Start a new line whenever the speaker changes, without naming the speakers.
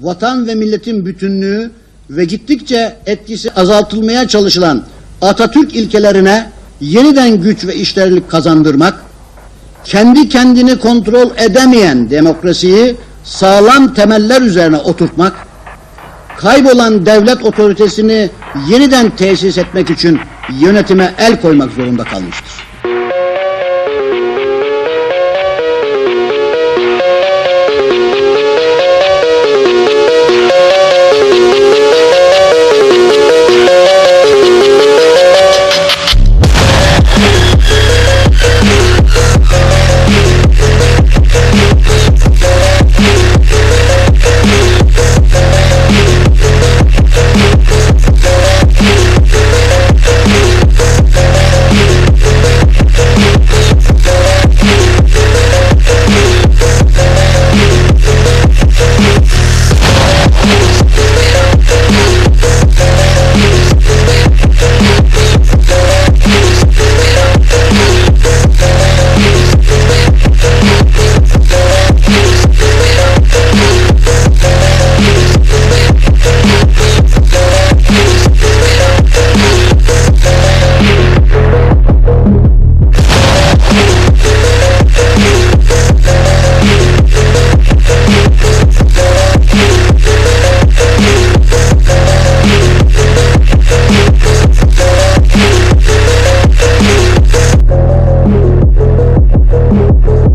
vatan ve milletin bütünlüğü ve gittikçe etkisi azaltılmaya çalışılan Atatürk ilkelerine yeniden güç ve işlerlik kazandırmak, kendi kendini kontrol edemeyen demokrasiyi sağlam temeller üzerine oturtmak, kaybolan devlet otoritesini yeniden tesis etmek için yönetime el koymak zorunda kalmıştır.